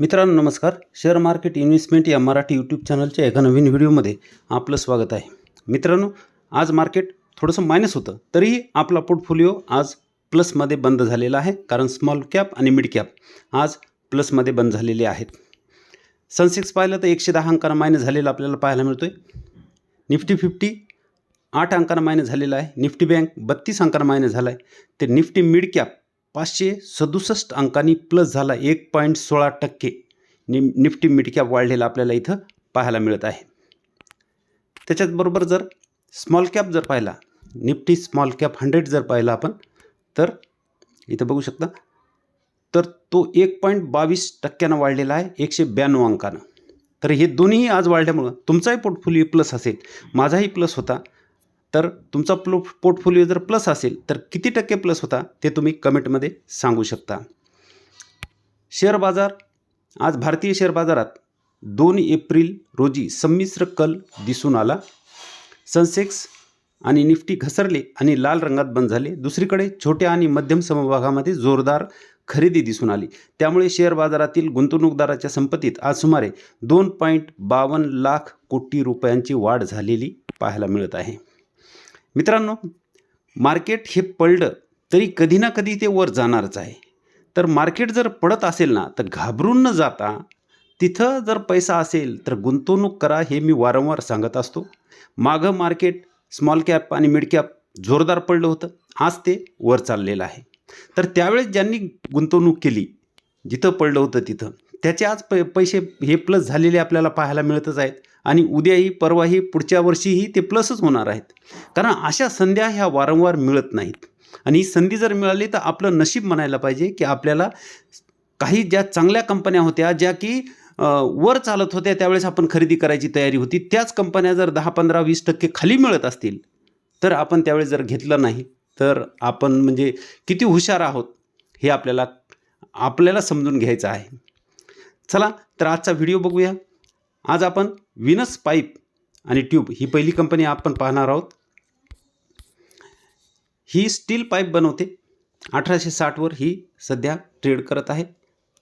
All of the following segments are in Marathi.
मित्रांनो नमस्कार. शेअर मार्केट इन्व्हेस्टमेंट या मराठी यूट्यूब चॅनलच्या एका नवीन व्हिडिओमध्ये आपलं स्वागत आहे. मित्रांनो आज मार्केट थोडंसं मायनस होतं तरीही आपला पोर्टफोलिओ आज प्लसमध्ये बंद झालेला आहे कारण स्मॉल कॅप आणि मिड कॅप आज प्लसमध्ये बंद झालेले आहेत. सनसेक्स पाहिलं तर एकशे दहा अंकांना मायनस झालेला आपल्याला पाहायला मिळतो आहे निफ्टी फिफ्टी आठ अंकांना मायनस झालेला आहे. निफ्टी बँक बत्तीस अंकांना मायनस झाला आहे ते निफ्टी मिड कॅप पाचशे सदुसष्ट अंकांनी प्लस झाला एक पॉईंट सोळा टक्के. नि निफ्टी मिड कॅप वाढलेला आपल्याला इथं पाहायला मिळत आहे. त्याच्याचबरोबर जर स्मॉल कॅप जर पाहिला निफ्टी स्मॉल कॅप हंड्रेड जर पाहिला आपण तर इथं बघू शकता तर तो एक पॉईंट बावीस टक्क्यानं वाढलेला आहे एकशे ब्याण्णव अंकानं. तर हे दोन्हीही आज वाढल्यामुळं तुमचाही पोर्टफोलिओ प्लस e असेल माझाही e प्लस होता. तर तुमचा प्लो पोर्टफोलिओ जर प्लस असेल तर किती टक्के प्लस होता ते तुम्ही कमेंटमध्ये सांगू शकता. शेअर बाजार आज भारतीय शेअर बाजारात दोन एप्रिल रोजी संमिश्र कल दिसून आला. सनसेक्स आणि निफ्टी घसरले आणि लाल रंगात बंद झाले. दुसरीकडे छोट्या आणि मध्यम समभागामध्ये जोरदार खरेदी दिसून आली. त्यामुळे शेअर बाजारातील गुंतवणूकदाराच्या संपत्तीत आज सुमारे दोन पॉईंट बावन्न लाख कोटी रुपयांची वाढ झालेली पाहायला मिळत आहे. मित्रांनो मार्केट हे पडलं तरी कधी ना कधी ते वर जाणारच आहे. तर मार्केट जर पडत असेल ना तर घाबरून न जाता तिथं जर पैसा असेल तर गुंतवणूक करा हे मी वारंवार सांगत असतो. मागं मार्केट स्मॉल कॅप आणि मिड कॅप जोरदार पडलं होतं. आज ते वर चाललेलं आहे. तर त्यावेळेस ज्यांनी गुंतवणूक केली जिथं पडलं होतं तिथं त्याचे आज पै पैसे हे प्लस झालेले आपल्याला पाहायला मिळतच आहेत. आणि उद्याही परवाही पुढच्या वर्षीही ते प्लसच होणार आहेत. कारण अशा संध्या ह्या वारंवार मिळत नाहीत. आणि ही संधी जर मिळाली तर आपलं नशीब म्हणायला पाहिजे की आपल्याला काही ज्या चांगल्या कंपन्या होत्या ज्या की वर चालत होत्या त्यावेळेस आपण खरेदी करायची तयारी होती. त्याच कंपन्या जर दहा पंधरा वीस टक्के खाली मिळत असतील तर आपण त्यावेळेस जर घेतलं नाही तर आपण म्हणजे किती हुशार आहोत हे आपल्याला आपल्याला समजून घ्यायचं आहे. चला तर आजचा व्हिडिओ बघूया. आज आपण विनस पाईप आणि ट्यूब ही पहिली कंपनी आपण पाहणार आहोत. ही स्टील पाईप बनवते. अठराशे साठवर ही सध्या ट्रेड करत आहे.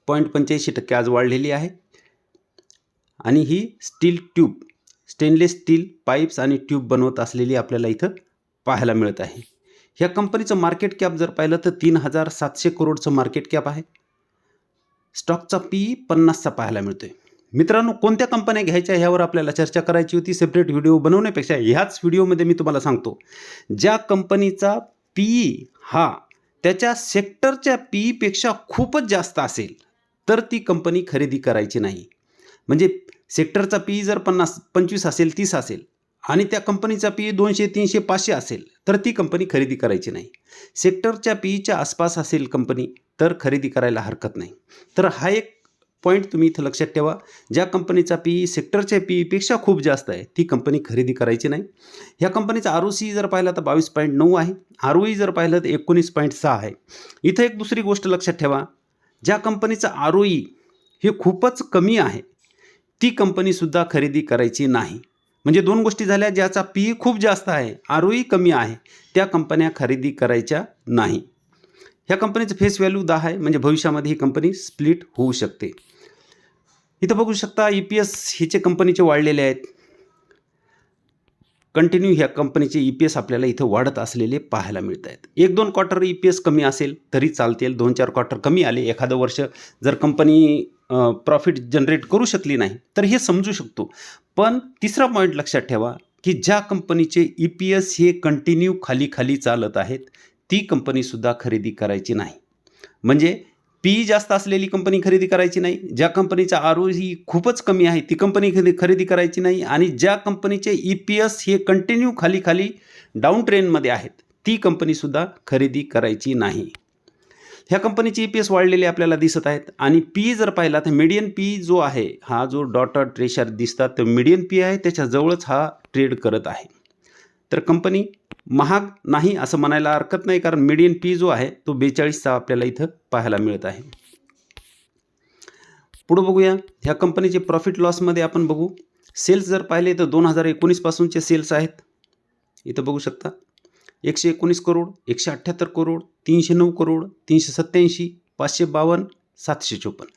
पॉईंट पंच्याऐंशी टक्के आज वाढलेली आहे. आणि ही steel tube stainless steel pipes आणि ट्यूब बनवत असलेली आपल्याला इथं पाहायला मिळत आहे. ह्या कंपनीचं मार्केट कॅप जर पाहिलं तर तीन हजार सातशे करोडचं मार्केट कॅप आहे. स्टॉकचा पी पन्नासचा पाहायला मिळतोय. मित्रांनो कोणत्या कंपन्या घ्यायच्या ह्यावर आपल्याला चर्चा करायची होती सेपरेट व्हिडिओ बनवण्यापेक्षा ह्याच व्हिडिओमध्ये मी तुम्हाला सांगतो. ज्या कंपनीचा पी हा त्याच्या सेक्टरच्या पीपेक्षा खूपच जास्त असेल तर ती कंपनी खरेदी करायची नाही. म्हणजे सेक्टरचा पी जर पन्नास पंचवीस असेल तीस असेल आणि त्या कंपनीचा पी दोनशे तीनशे पाचशे असेल तर ती कंपनी खरेदी करायची नाही. सेक्टरच्या पीच्या आसपास असेल कंपनी तर खरेदी करायला हरकत नाही. तर हा एक पॉईंट तुम्ही इथं लक्षात ठेवा. ज्या कंपनीचा पी ई सेक्टरच्या पी ईपेक्षा खूप जास्त आहे ती कंपनी खरेदी करायची नाही. ह्या कंपनीचा आर ओ सी जर पाहिला तर बावीस पॉईंट नऊ आहे. आर ओ ई जर पाहिलं तर एकोणीस पॉईंट सहा आहे. इथं एक दुसरी गोष्ट लक्षात ठेवा. ज्या कंपनीचं आर ओ ई हे खूपच कमी आहे ती कंपनीसुद्धा खरेदी करायची नाही. म्हणजे दोन गोष्टी झाल्या ज्याचा पी खूप जास्त आहे आर ओ ई कमी आहे त्या कंपन्या खरेदी करायच्या नाही. ह्या कंपनीचं फेस व्हॅल्यू दहा आहे. म्हणजे भविष्यामध्ये ही कंपनी स्प्लिट होऊ शकते. इथं बघू शकता ई पी एस हिचे कंपनीचे वाढलेले आहेत. कंटिन्यू ह्या कंपनीचे ई पी एस आपल्याला इथं वाढत असलेले पाहायला मिळत आहेत. एक दोन क्वार्टर ई पी एस कमी असेल तरी चालतील. दोन चार क्वार्टर कमी आले एखादं वर्ष जर कंपनी प्रॉफिट जनरेट करू शकली नाही तर हे समजू शकतो. पण तिसरा पॉईंट लक्षात ठेवा की ज्या कंपनीचे ई पी एस हे कंटिन्यू खाली खाली चालत आहेत ती कंपनीसुद्धा खरेदी करायची नाही. म्हणजे पी जास्त असलेली कंपनी खरेदी करायची नाही ज्या कंपनीचा आर ओ ही खूपच कमी आहे ती कंपनी खरेदी खरेदी करायची नाही आणि ज्या कंपनीचे ई पी एस हे कंटिन्यू खाली खाली डाऊन ट्रेनमध्ये आहेत ती कंपनीसुद्धा खरेदी करायची नाही. ह्या कंपनीचे ई पी एस वाढलेले आपल्याला दिसत आहेत आणि पी जर पाहिला तर मीडियन पी जो आहे हा जो डॉटर ट्रेशर दिसतात तर मीडियन पी आहे त्याच्याजवळच हा ट्रेड करत आहे. तर कंपनी महाग नाही असं म्हणायला हरकत नाही कारण मीडियन पी जो आहे तो बेचाळीसचा आपल्याला इथं पाहायला मिळत आहे. पुढं बघूया. ह्या कंपनीचे प्रॉफिट लॉसमध्ये आपण बघू. सेल्स जर पाहिले तर दोन हजार एकोणीसपासूनचे सेल्स आहेत. इथं बघू शकता. एकशे एकोणीस करोड एकशे अठ्ठ्याहत्तर करोड तीनशे नऊ करोड तीनशे सत्त्याऐंशी पाचशे बावन्न सातशे चोपन्न.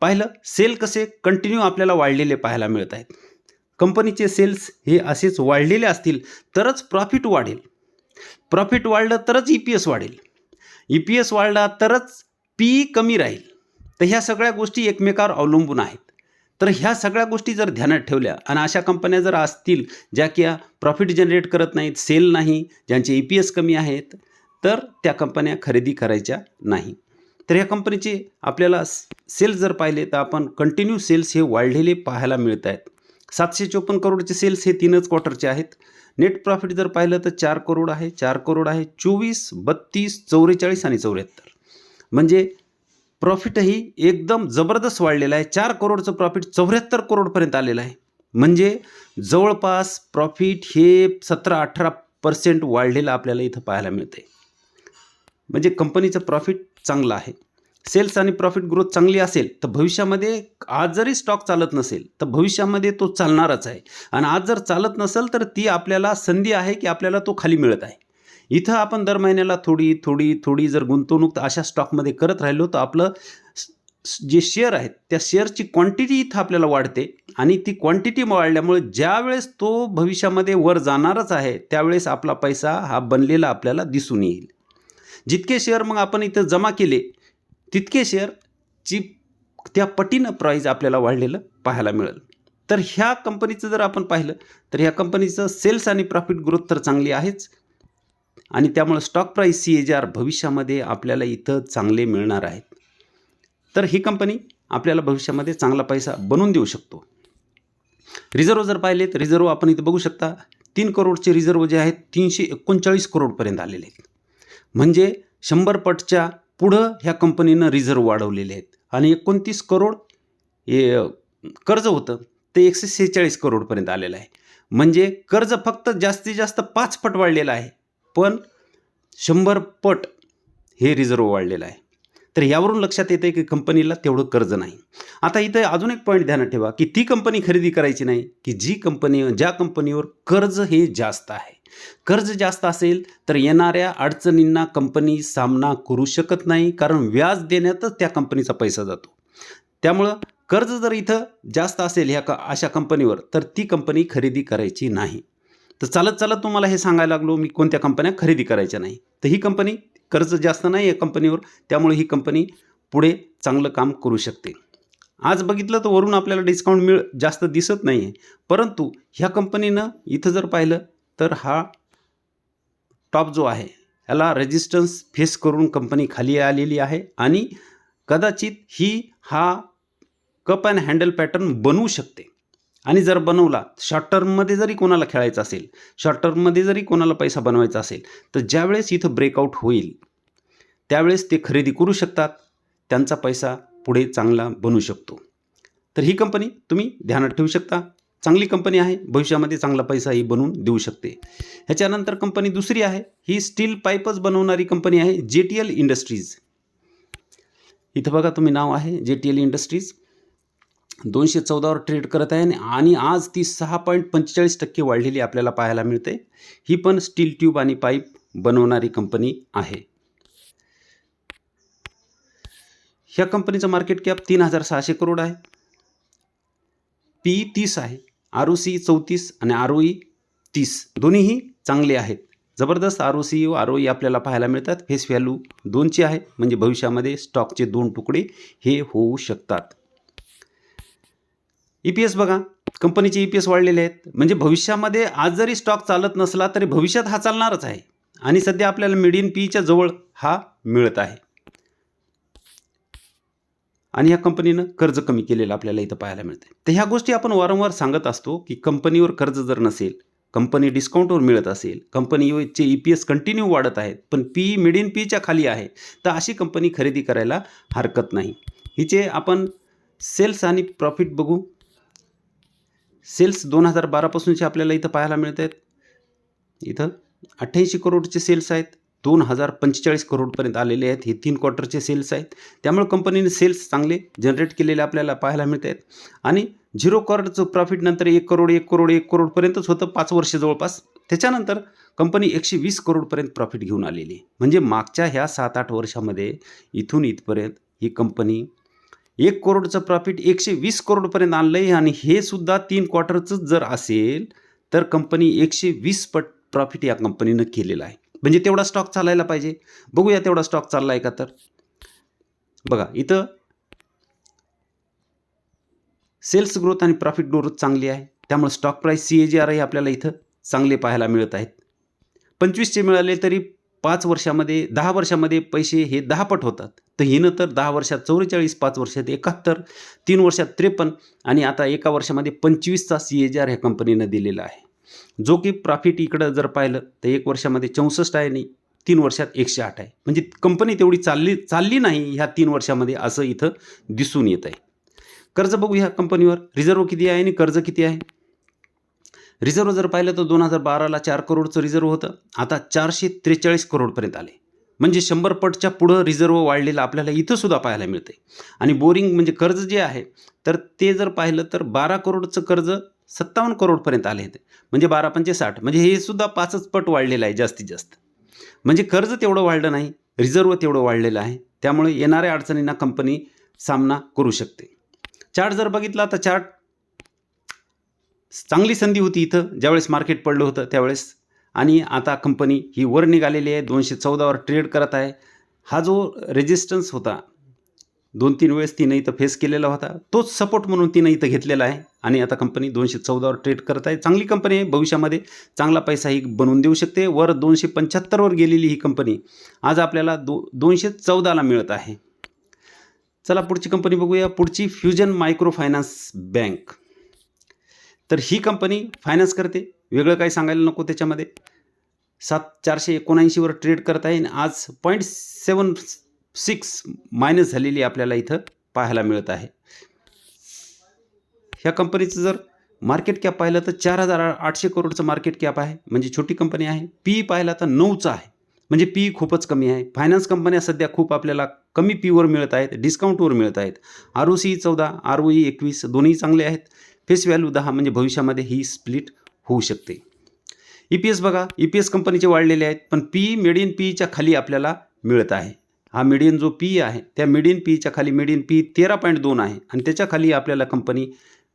पाहिलं सेल कसे कंटिन्यू आपल्याला वाढलेले पाहायला मिळत आहेत. कंपनीचे सेल्स हे असेच वाढलेले असतील तरच प्रॉफिट वाढेल. प्रॉफिट वाढलं तरच ई पी एस वाढेल. ई पी एस वाढला तरच पी कमी राहील. तर ह्या सगळ्या गोष्टी एकमेकावर अवलंबून आहेत. तर ह्या सगळ्या गोष्टी जर ध्यानात ठेवल्या आणि अशा कंपन्या जर असतील ज्या की प्रॉफिट जनरेट करत नाहीत सेल नाही ज्यांचे ई पी एस कमी आहेत तर त्या कंपन्या खरेदी करायच्या नाही. तर ह्या कंपनीचे आपल्याला सेल्स जर पाहिले तर आपण कंटिन्यू सेल्स हे वाढलेले पाहायला मिळत आहेत सातशे चोपन्न करोडचे सेल्स हे तीनच क्वार्टरचे आहेत. नेट प्रॉफिट जर पाहिलं तर चार करोड आहे चार करोड आहे चोवीस बत्तीस चौवेचाळीस आणि चौऱ्याहत्तर. म्हणजे प्रॉफिटही एकदम जबरदस्त वाढलेलं आहे. चार करोडचं प्रॉफिट चौऱ्याहत्तर करोडपर्यंत आलेलं आहे. म्हणजे जवळपास प्रॉफिट हे सतरा अठरा पर्सेंट वाढलेलं आपल्याला इथं पाहायला मिळतं आहे म्हणजे कंपनीचं प्रॉफिट चांगलं आहे. सेल्स आणि प्रॉफिट ग्रोथ चांगली असेल तर भविष्यामध्ये आज जरी स्टॉक चालत नसेल तर भविष्यामध्ये तो चालणारच आहे. आणि आज जर चालत नसेल तर ती आपल्याला संधी आहे की आपल्याला तो खाली मिळत आहे. इथं आपण दर महिन्याला थोडी थोडी थोडी जर गुंतवणूक अशा स्टॉकमध्ये करत राहिलो तर आपलं जे शेअर आहेत त्या शेअरची क्वांटिटी इथं आपल्याला वाढते. आणि ती क्वांटिटी वाढल्यामुळे ज्यावेळेस तो भविष्यामध्ये वर जाणारच आहे त्यावेळेस आपला पैसा हा बनलेला आपल्याला दिसून येईल. जितके शेअर मग आपण इथं जमा केले तितके शेअरची त्या पटीनं प्राईज आपल्याला वाढलेलं पाहायला मिळेल. तर ह्या कंपनीचं जर आपण पाहिलं तर ह्या कंपनीचं सेल्स आणि प्रॉफिट ग्रोथ तर चांगली आहेच. आणि त्यामुळं stock price C H R भविष्यामध्ये आपल्याला इथं चांगले मिळणार आहेत. तर ही कंपनी आपल्याला भविष्यामध्ये चांगला पैसा बनवून देऊ शकतो. रिझर्व जर पाहिले तर रिझर्व आपण इथं बघू शकता तीन करोडचे रिझर्व जे आहेत तीनशे एकोणचाळीस करोडपर्यंत आलेले आहेत. म्हणजे शंभर पटच्या पुढं ह्या कंपनीनं रिझर्व वाढवलेले आहेत. आणि एकोणतीस करोड हे कर्ज होतं. ते एकशे सेहेचाळीस करोडपर्यंत आलेलं आहे. म्हणजे कर्ज फक्त जास्तीत जास्त पाच पट वाढलेलं आहे. पण शंभर पट हे रिझर्व वाढलेलं आहे. तर यावरून लक्षात येतं की कंपनीला तेवढं कर्ज नाही. आता इथं अजून एक पॉईंट ध्यानात ठेवा की ती कंपनी खरेदी करायची नाही की जी कंपनी ज्या कंपनीवर कर्ज हे जास्त आहे. कर्ज जास्त असेल तर येणाऱ्या अडचणींना कंपनी सामना करू शकत नाही कारण व्याज देण्यातच त्या कंपनीचा पैसा जातो. त्यामुळं कर्ज जर इथं जास्त असेल ह्या क अशा कंपनीवर तर ती कंपनी खरेदी करायची नाही. तर चालत चालत तुम्हाला हे सांगायला लागलो मी कोणत्या कंपन्या खरेदी करायच्या नाही. तर ही कंपनी कर्ज जास्त नाही या कंपनीवर त्यामुळे ही कंपनी पुढे चांगलं काम करू शकते. आज बघितलं तर वरून आपल्याला डिस्काउंट मिळ जास्त दिसत नाही आहे परंतु ह्या कंपनीनं इथं जर पाहिलं तर हा टॉप जो आहे याला रेजिस्टन्स फेस करून कंपनी खाली आलेली आहे आणि कदाचित ही हा कप अँड हँडल पॅटर्न बनवू शकते. आणि जर बनवला शॉर्ट टर्ममध्ये जरी कोणाला खेळायचं असेल शॉर्ट टर्ममध्ये जरी कोणाला पैसा बनवायचा असेल तर ज्यावेळेस इथं ब्रेकआउट होईल त्यावेळेस ते खरेदी करू शकतात. त्यांचा पैसा पुढे चांगला बनू शकतो. तर ही कंपनी तुम्ही ध्यानात ठेवू शकता. चांगली कंपनी आहे भविष्यामध्ये चांगला पैसाही बनवून देऊ शकते. ह्याच्यानंतर कंपनी दुसरी आहे ही स्टील पाईपच बनवणारी कंपनी आहे जे टी एल इंडस्ट्रीज इथं बघा तुम्ही नाव आहे जे टी एल इंडस्ट्रीज दोनशे चौदावर ट्रेड करत आहे आणि आज ती सहा पॉईंट पंचेचाळीस टक्के वाढलेली आपल्याला पाहायला मिळते. ही पण स्टील ट्यूब आणि पाईप बनवणारी कंपनी आहे. ह्या कंपनीचं मार्केट कॅप तीन हजार सहाशे करोड आहे. पी तीस आहे. आर ओ सी चौतीस आणि आर ओ ई तीस. दोन्हीही चांगले आहेत. जबरदस्त R O C R O E आपल्याला पाहायला मिळतात. फेस व्हॅल्यू दोनची आहे. म्हणजे भविष्यामध्ये स्टॉकचे दोन तुकडे हे होऊ शकतात. ई पी एस बघा. कंपनीचे ई पी एस वाढलेले आहेत. म्हणजे भविष्यामध्ये आज जरी स्टॉक चालत नसला तरी भविष्यात हा चालणारच आहे. आणि सध्या आपल्याला मिडियन पीच्या जवळ हा मिळत आहे. आणि ह्या कंपनीनं कर्ज कमी केलेलं आपल्याला इथं पाहायला मिळते तर ह्या गोष्टी आपण वारंवार सांगत असतो की कंपनीवर कर्ज जर नसेल कंपनी डिस्काउंटवर मिळत असेल कंपनीचे ई पी एस कंटिन्यू वाढत आहेत पण पी मिड इन पीच्या खाली आहे तर अशी कंपनी खरेदी करायला हरकत नाही. हिचे आपण सेल्स आणि प्रॉफिट बघू. सेल्स दोन हजार बारापासूनचे आपल्याला इथं पाहायला मिळत आहेत. इथं अठ्ठ्याऐंशी करोडचे सेल्स आहेत. दोन हजार पंचेचाळीस करोडपर्यंत आलेले आहेत. हे तीन क्वार्टरचे सेल्स आहेत. त्यामुळे कंपनीने सेल्स चांगले जनरेट केलेले आपल्याला पाहायला मिळत आहेत. आणि झिरो करोडचं प्रॉफिट नंतर एक करोड एक करोड एक करोडपर्यंतच होतं पाच वर्ष जवळपास. त्याच्यानंतर कंपनी एकशे वीस करोडपर्यंत प्रॉफिट घेऊन आलेली. म्हणजे मागच्या ह्या सात आठ वर्षामध्ये इथून इथपर्यंत ही कंपनी एक करोडचं प्रॉफिट एकशे वीस करोडपर्यंत आणलं आहे आणि हे सुद्धा तीन क्वार्टरचंच जर असेल तर कंपनी एकशे वीस पट प्रॉफिट या कंपनीनं केलेलं आहे. म्हणजे तेवढा स्टॉक चालायला पाहिजे. बघूया तेवढा स्टॉक चालला आहे का तर. बघा इथं सेल्स ग्रोथ आणि प्रॉफिट ग्रोथ चांगली आहे. त्यामुळे stock price C A G R ही आपल्याला इथं चांगले पाहायला मिळत आहेत. पंचवीसचे मिळाले तरी पाच वर्षामध्ये दहा वर्षामध्ये पैसे हे दहा पट होतात. तर हिनं तर दहा वर्षात चौवेचाळीस पाच वर्षात एकाहत्तर तीन वर्षात त्रेपन्न आणि आता एका वर्षामध्ये पंचवीसचा सी ए जी आर ह्या कंपनीनं दिलेला आहे. जो की प्रॉफिट इकडं जर पाहिलं तर एक वर्षामध्ये चौसष्ट आहे आणि तीन वर्षात एकशे आठ आहे. म्हणजे कंपनी तेवढी चालली चालली नाही ह्या तीन वर्षामध्ये असं इथं दिसून येत आहे कर्ज बघू ह्या कंपनीवर रिझर्व किती आहे आणि कर्ज किती आहे? रिझर्व जर पाहिलं तर दोन हजार बाराला चार करोडचं रिझर्व होतं. आता चारशे त्रेचाळीस करोडपर्यंत आले. म्हणजे शंभर पटच्या पुढं रिझर्व वाढलेलं आपल्याला इथं सुद्धा पाहायला मिळते आणि बोरिंग म्हणजे कर्ज जे आहे तर ते जर पाहिलं तर बारा करोडचं कर्ज सत्तावन्न करोडपर्यंत आले होते म्हणजे बारा पंचे साठ म्हणजे हे सुद्धा पाचच पट वाढलेलं आहे जास्तीत जास्त. म्हणजे कर्ज तेवढं वाढलं नाही रिझर्व तेवढं वाढलेलं आहे. त्यामुळे येणाऱ्या अडचणींना कंपनी सामना करू शकते. चार्ट जर बघितला तर चार्ट चांगली संधी होती इथं ज्यावेळेस मार्केट पडलं होतं त्यावेळेस. आणि आता कंपनी ही वर निघालेली आहे दोनशे चौदावर ट्रेड करत आहे. हा जो रेजिस्टन्स होता दोन तीन वेळेस तिनं इथं फेस केलेला होता. तोच सपोर्ट म्हणून तिनं इथं घेतलेला आहे. आणि आता कंपनी दोनशे चौदावर ट्रेड करत आहे. चांगली कंपनी आहे. भविष्यामध्ये चांगला पैसा ही बनवून देऊ शकते. वर दोनशे पंच्याहत्तरवर गेलेली ही कंपनी आज आपल्याला दो दोनशे चौदाला मिळत आहे. चला पुढची कंपनी बघूया. पुढची फ्युजन मायक्रो फायनान्स बँक तर ही कंपनी फायनान्स करते. वेगळं काही सांगायला नको त्याच्यामध्ये. सात चारशे एकोणऐंशीवर ट्रेड करत आहे. आणि आज पॉईंट सेवन सिक्स मायनस झालेली आपल्याला इथं पाहायला मिळत आहे. ह्या कंपनीचं जर मार्केट कॅप पाहिलं तर चार हजार आठशे करोडचं मार्केट कॅप आहे. म्हणजे छोटी कंपनी आहे. पी पाहिला तर नऊचं आहे. म्हणजे पी खूपच कमी आहे. फायनान्स कंपन्या सध्या खूप आपल्याला कमी पीवर मिळत आहेत. डिस्काउंटवर मिळत आहेत. आर ओ सी चौदा आर ओ ई एकवीस दोन्ही चांगले आहेत. फेस व्हॅल्यू दहा म्हणजे भविष्यामध्ये ही स्प्लिट होऊ शकते. ई पी एस बघा. ई पी एस कंपनीचे वाढलेले आहेत. पण पी मेड इन पीच्या खाली आपल्याला मिळत आहे. हा मिडियन जो पी आहे त्या मिडियन पीच्या खाली मिडियन पी तेरा पॉईंट दोन आहे आणि त्याच्याखाली आपल्याला कंपनी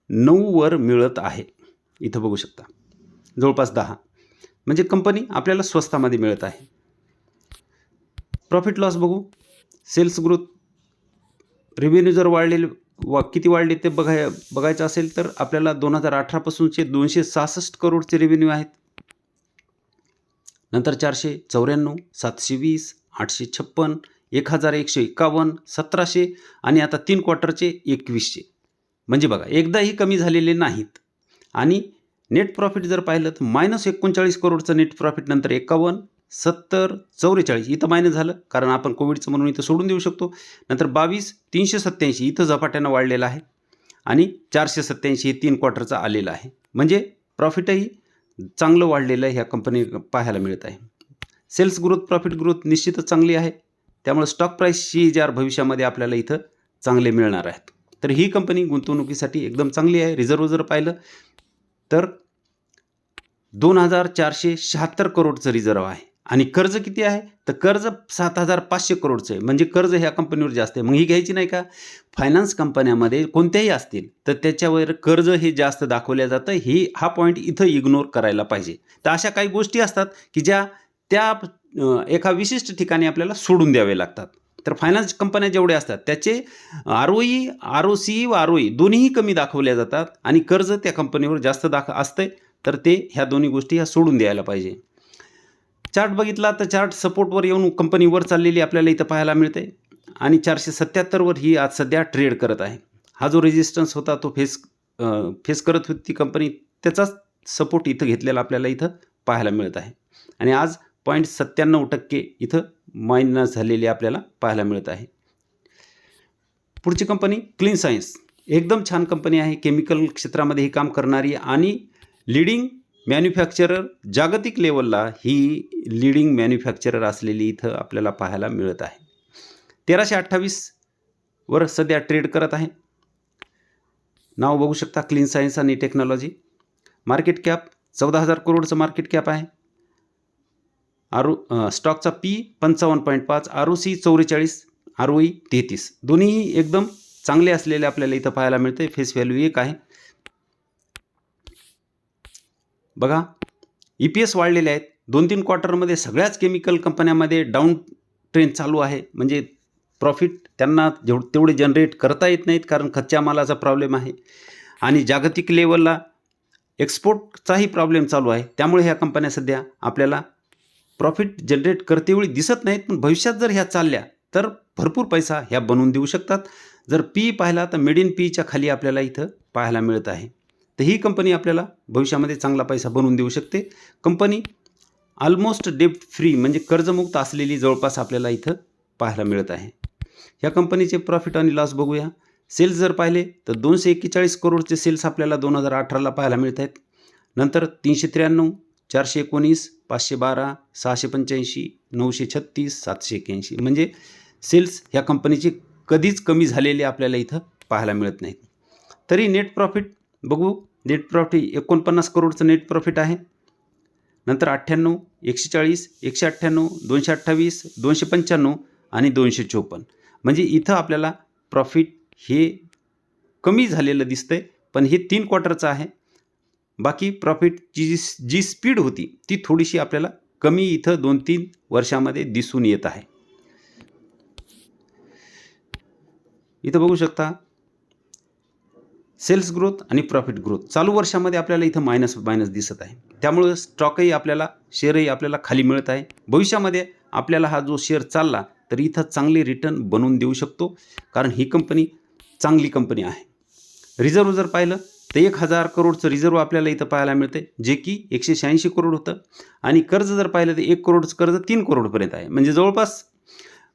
नऊवर मिळत आहे. इथं बघू शकता. जवळपास दहा. म्हणजे कंपनी आपल्याला स्वस्तामध्ये मिळत आहे. प्रॉफिट लॉस बघू. सेल्स ग्रोथ रेव्हेन्यू जर वाढलेले वा किती वाढले ते बघाय बघायचं असेल तर आपल्याला दोन हजार अठरापासूनचे दोनशे सहासष्ट करोडचे रेव्हेन्यू आहेत. नंतर चारशे चौऱ्याण्णव सातशे वीस आठशे छप्पन एक हजार एकशे एकावन्न सतराशे आणि आता तीन क्वार्टरचे एकवीसशे. म्हणजे बघा एकदाही कमी झालेले नाहीत. आणि नेट प्रॉफिट जर पाहिलं तर मायनस एकोणचाळीस करोडचं नेट प्रॉफिट नंतर एकावन्न सत्तर चौवेचाळीस इथं मायनस झालं. कारण आपण कोविडचं म्हणून इथं सोडून देऊ शकतो. नंतर बावीस तीनशे सत्त्याऐंशी इथं झपाट्यानं वाढलेलं आहे. आणि चारशे सत्त्याऐंशी हे तीन क्वार्टरचं आलेलं आहे. म्हणजे प्रॉफिटही चांगलं वाढलेलं ह्या कंपनी पाहायला मिळत आहे. सेल्स ग्रोथ प्रॉफिट ग्रोथ निश्चितच चांगली आहे. त्यामुळे स्टॉक प्राईसची जार भविष्यामध्ये आपल्याला इथं चांगले मिळणार आहेत. तर ही कंपनी गुंतवणुकीसाठी एकदम चांगली आहे. रिझर्व जर पाहिलं तर दोन हजार चारशे शहात्तर करोडचं रिझर्व आहे. आणि कर्ज किती आहे? तर कर्ज सात हजार पाचशे करोडचं आहे. म्हणजे कर्ज ह्या कंपनीवर जास्त आहे. मग ही घ्यायची नाही का? फायनान्स कंपन्यामध्ये कोणत्याही असतील तर त्याच्यावर कर्ज हे जास्त दाखवल्या जातं. ही हा पॉईंट इथं इग्नोर करायला पाहिजे. तर अशा काही गोष्टी असतात की ज्या त्या एका विशिष्ट ठिकाणी आपल्याला सोडून द्यावे लागतात. तर फायनान्स कंपन्या जेवढे असतात त्याचे R O E R O C व आर ओ ई दोन्हीही कमी दाखवल्या जातात आणि कर्ज त्या कंपनीवर जास्त दाख असतंय. तर ते ह्या दोन्ही गोष्टी ह्या सोडून द्यायला पाहिजे. चार्ट बघितला तर चार्ट सपोर्टवर येऊन कंपनी वर चाललेली आपल्याला इथं पाहायला मिळते. आणि चारशे सत्त्याहत्तरवर ही आज सध्या ट्रेड करत आहे. हा जो रेजिस्टन्स होता तो फेस फेस करत होती ती कंपनी त्याचाच सपोर्ट इथं घेतलेला आपल्याला इथं पाहायला मिळत आहे. आणि आज पॉईंट सत्त्याण्णव टक्के इथं मायनस झालेली आपल्याला पाहायला मिळत आहे. पुढची कंपनी क्लीन सायन्स. एकदम छान कंपनी आहे. केमिकल क्षेत्रामध्ये ही काम करणारी आणि लिडिंग मॅन्युफॅक्चरर जागतिक लेवलला ही लिडिंग मॅन्युफॅक्चरर असलेली इथं आपल्याला पाहायला मिळत आहे. तेराशे अठ्ठावीसवर सध्या ट्रेड करत आहे. नाव बघू शकता. क्लीन सायन्स आणि टेक्नॉलॉजी मार्केट कॅप चौदा हजार करोडचं मार्केट कॅप आहे. आर स्टॉकचा पी पंचावन्न पॉईंट पाच आर ओ सी चौवेचाळीस आर ओ ई तेहतीस. दोन्हीही एकदम चांगले असलेले आपल्याला इथं पाहायला मिळते फेस व्हॅल्यू एक आहे. बघा ई पी एस वाढलेले आहेत. दोन तीन क्वार्टरमध्ये सगळ्याच केमिकल कंपन्यामध्ये डाऊन ट्रेंड चालू आहे. म्हणजे प्रॉफिट त्यांना जेव तेवढे जनरेट करता येत नाहीत कारण कच्च्या मालाचा प्रॉब्लेम आहे. आणि जागतिक लेवलला एक्सपोर्टचाही प्रॉब्लेम चालू आहे. त्यामुळे ह्या कंपन्या सध्या आपल्याला प्रॉफिट जनरेट करतेवेळी दिसत नाहीत पण भविष्यात जर ह्या चालल्या तर भरपूर पैसा ह्या बनवून देऊ शकतात. जर पी पाहिला तर मेड इन पीच्या खाली आपल्याला इथं पाहायला मिळत आहे. तर ही कंपनी आपल्याला भविष्यामध्ये चांगला पैसा बनवून देऊ शकते. कंपनी ऑलमोस्ट डेप्ट फ्री म्हणजे कर्जमुक्त असलेली जवळपास आपल्याला इथं पाहायला मिळत आहे. ह्या कंपनीचे प्रॉफिट आणि लॉस बघूया. सेल्स जर पाहिले तर दोनशे एक्केचाळीस करोडचे सेल्स आपल्याला दोन हजार अठराला पाहायला मिळत आहेत. नंतर तीनशे त्र्याण्णव चारशे एकोणीस पाचशे बारा सहाशे पंच्याऐंशी नऊशे छत्तीस सातशे एक्याऐंशी म्हणजे सेल्स ह्या कंपनीचे कधीच कमी झालेले आपल्याला इथं पाहायला मिळत नाहीत. तरी नेट प्रॉफिट बघू नेट प्रॉफिट एकोणपन्नास करोडचं नेट प्रॉफिट आहे. नंतर अठ्ठ्याण्णव एकशे चाळीस एकशे अठ्ठ्याण्णव दोनशे अठ्ठावीस दोनशे पंच्याण्णव आणि दोनशे चोपन्न. म्हणजे इथं आपल्याला प्रॉफिट हे कमी झालेलं दिसतंय पण हे तीन क्वार्टरचं आहे. बाकी प्रॉफिटची जी जी स्पीड होती ती थोडीशी आपल्याला कमी इथं दोन तीन वर्षामध्ये दिसून येत आहे. इथं बघू शकता सेल्स ग्रोथ आणि प्रॉफिट ग्रोथ चालू वर्षामध्ये आपल्याला इथं मायनस मायनस दिसत आहे. त्यामुळं स्टॉकही आपल्याला शेअरही आपल्याला खाली मिळत आहे. भविष्यामध्ये आपल्याला हा जो शेअर चालला तर इथं चांगली रिटर्न बनवून देऊ शकतो कारण ही कंपनी चांगली कंपनी आहे. रिझर्व जर पाहिलं तर एक हजार करोडचं रिझर्व आपल्याला इथं पाहायला मिळते जे की एकशे शहाऐंशी करोड होतं. आणि कर्ज जर पाहिलं तर एक करोडचं कर्ज तीन करोडपर्यंत आहे. म्हणजे जवळपास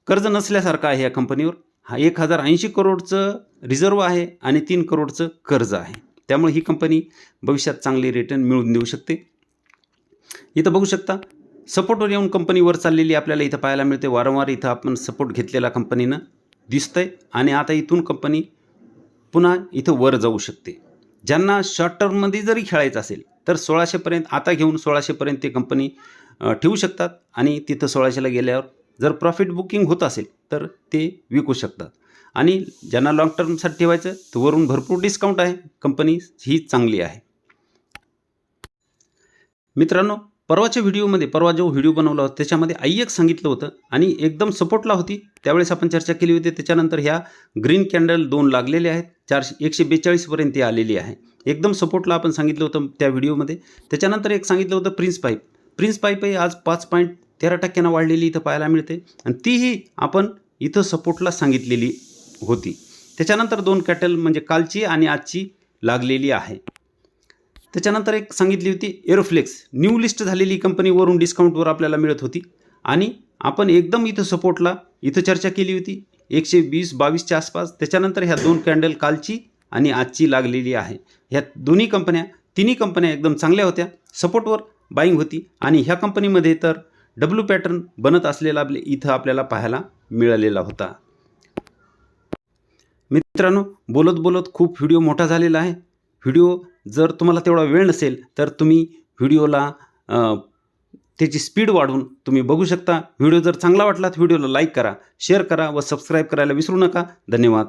कर्ज नसल्यासारखं आहे या कंपनीवर. हा एक हजार ऐंशी करोडचं रिझर्व आहे आणि तीन करोडचं कर्ज आहे. त्यामुळे ही कंपनी भविष्यात चांगली रिटर्न मिळवून देऊ शकते. इथं बघू शकता सपोर्टवर येऊन कंपनीवर चाललेली आपल्याला इथं पाहायला मिळते. वारंवार इथं आपण सपोर्ट घेतलेला कंपनीनं दिसतंय. आणि आता इथून कंपनी पुन्हा इथं वर जाऊ शकते. ज्यांना शॉर्ट टर्ममध्ये जरी खेळायचं असेल तर सोळाशेपर्यंत आता घेऊन सोळाशेपर्यंत ते कंपनी ठेवू शकतात आणि तिथं सोळाशेला गेल्यावर जर प्रॉफिट बुकिंग होत असेल तर ते विकू शकतात. आणि ज्यांना लाँग टर्मसाठी ठेवायचं तर वरून भरपूर डिस्काउंट आहे. कंपनी ही चांगली आहे. मित्रांनो परवाच्या व्हिडिओमध्ये परवा जो व्हिडिओ बनवला होता त्याच्यामध्ये आई एक सांगितलं होतं आणि एकदम सपोर्टला होती. त्यावेळेस आपण चर्चा केली होती. त्याच्यानंतर ह्या ग्रीन कॅन्डल दोन लागलेले आहेत. चारशे एकशे बेचाळीसपर्यंत ती आलेली आहे. एकदम सपोर्टला आपण सांगितलं होतं त्या व्हिडिओमध्ये. त्याच्यानंतर एक सांगितलं होतं प्रिन्स पाईप. प्रिन्स पाईपही आज पाच पॉईंट तेरा टक्क्यानं वाढलेली इथं पाहायला मिळते आणि तीही आपण इथं सपोर्टला सांगितलेली होती. त्याच्यानंतर दोन कॅटल म्हणजे कालची आणि आजची लागलेली आहे. त्याच्यानंतर एक सांगितली होती एरोफ्लेक्स. न्यू लिस्ट झालेली कंपनीवरून डिस्काउंटवर आपल्याला मिळत होती. आणि आपण एकदम इथं सपोर्टला इथं चर्चा केली होती. एकशे वीस बावीसच्या आसपास. त्याच्यानंतर ह्या दोन कॅन्डल कालची आणि आजची लागलेली आहे. ह्या दोन्ही कंपन्या तिन्ही कंपन्या एकदम चांगल्या होत्या. सपोर्टवर बाईंग होती. आणि ह्या कंपनीमध्ये तर डब्ल्यू पॅटर्न बनत असलेला आपले इथं आपल्याला पाहायला मिळालेला होता. मित्रांनो बोलत बोलत खूप व्हिडिओ मोठा झालेला आहे. व्हिडिओ जर तुम्हाला तेवढा वेळ नसेल तर तुम्ही व्हिडिओला त्याची स्पीड वाढवून तुम्ही बघू शकता. व्हिडिओ जर चांगला वाटला तर व्हिडिओला लाईक करा शेअर करा व सबस्क्राईब करायला विसरू नका. धन्यवाद.